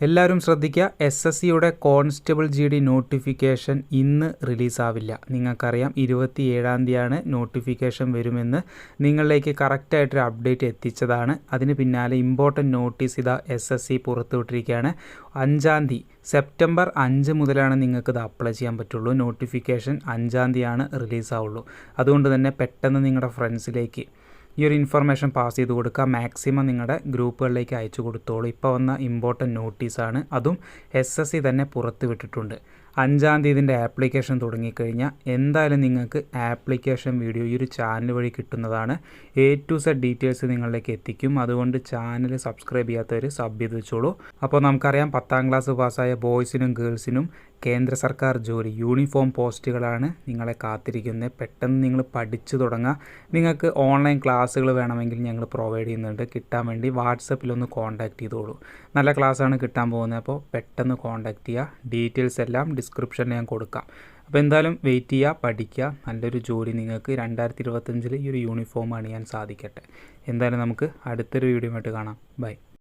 എല്ലാവരും ശ്രദ്ധിക്കുക S S സിയുടെ കോൺസ്റ്റബിൾ ജി ഡി നോട്ടിഫിക്കേഷൻ ഇന്ന് റിലീസാവില്ല. നിങ്ങൾക്കറിയാം ഇരുപത്തി ഏഴാം തീയതിയാണ് നോട്ടിഫിക്കേഷൻ വരുമെന്ന്. നിങ്ങളിലേക്ക് കറക്റ്റായിട്ടൊരു അപ്ഡേറ്റ് എത്തിച്ചതാണ്. അതിന് പിന്നാലെ ഇമ്പോർട്ടന്റ് നോട്ടീസ് ഇതാ എസ് എസ് സി പുറത്തുവിട്ടിരിക്കുകയാണ്. അഞ്ചാം തീയതി സെപ്റ്റംബർ അഞ്ച് മുതലാണ് നിങ്ങൾക്ക് ഇത് അപ്ലൈ ചെയ്യാൻ പറ്റുള്ളൂ. നോട്ടിഫിക്കേഷൻ അഞ്ചാം തീയതിയാണ് റിലീസാവുള്ളൂ. അതുകൊണ്ട് തന്നെ പെട്ടെന്ന് നിങ്ങളുടെ ഫ്രണ്ട്സിലേക്ക് ഈ ഒരു ഇൻഫർമേഷൻ പാസ് ചെയ്ത് കൊടുക്കുക. മാക്സിമം നിങ്ങളുടെ ഗ്രൂപ്പുകളിലേക്ക് അയച്ചു കൊടുത്തോളൂ. ഇപ്പോൾ വന്ന ഇമ്പോർട്ടന്റ് നോട്ടീസാണ് അതും എസ് എസ് സി തന്നെ പുറത്ത് വിട്ടിട്ടുണ്ട്. അഞ്ചാം തീയതിന്റെ ആപ്ലിക്കേഷൻ തുടങ്ങിക്കഴിഞ്ഞാൽ എന്തായാലും നിങ്ങൾക്ക് ആപ്ലിക്കേഷൻ വീഡിയോ ഈ ഒരു ചാനൽ വഴി കിട്ടുന്നതാണ്. എ ടു സെഡ് ഡീറ്റെയിൽസ് നിങ്ങളിലേക്ക് എത്തിക്കും. അതുകൊണ്ട് ചാനൽ സബ്സ്ക്രൈബ് ചെയ്യാത്തവർ സബ് ചെയ്ത് വെച്ചോളൂ. അപ്പോൾ നമുക്കറിയാം പത്താം ക്ലാസ് പാസ്സായ ബോയ്സിനും ഗേൾസിനും കേന്ദ്ര സർക്കാർ ജോലി യൂണിഫോം പോസ്റ്റുകളാണ് നിങ്ങളെ കാത്തിരിക്കുന്നത്. പെട്ടെന്ന് നിങ്ങൾ പഠിച്ചു തുടങ്ങുക. നിങ്ങൾക്ക് ഓൺലൈൻ ക്ലാസ്സുകൾ വേണമെങ്കിൽ ഞങ്ങൾ പ്രൊവൈഡ് ചെയ്യുന്നുണ്ട്. കിട്ടാൻ വേണ്ടി വാട്സപ്പിലൊന്ന് കോൺടാക്റ്റ് ചെയ്തോളൂ. നല്ല ക്ലാസ്സാണ് കിട്ടാൻ പോകുന്നത്. അപ്പോൾ പെട്ടെന്ന് കോൺടാക്റ്റ് ചെയ്യുക. ഡീറ്റെയിൽസ് എല്ലാം ഡിസ്ക്രിപ്ഷനിൽ ഞാൻ കൊടുക്കാം. അപ്പോൾ എന്തായാലും വെയിറ്റ് ചെയ്യുക പഠിക്കുക. നല്ലൊരു ജോലി നിങ്ങൾക്ക് രണ്ടായിരത്തി ഇരുപത്തഞ്ചിൽ ഈ ഒരു യൂണിഫോം അണിയാൻ സാധിക്കട്ടെ. എന്തായാലും നമുക്ക് അടുത്തൊരു വീഡിയോ ആയിട്ട് കാണാം. ബൈ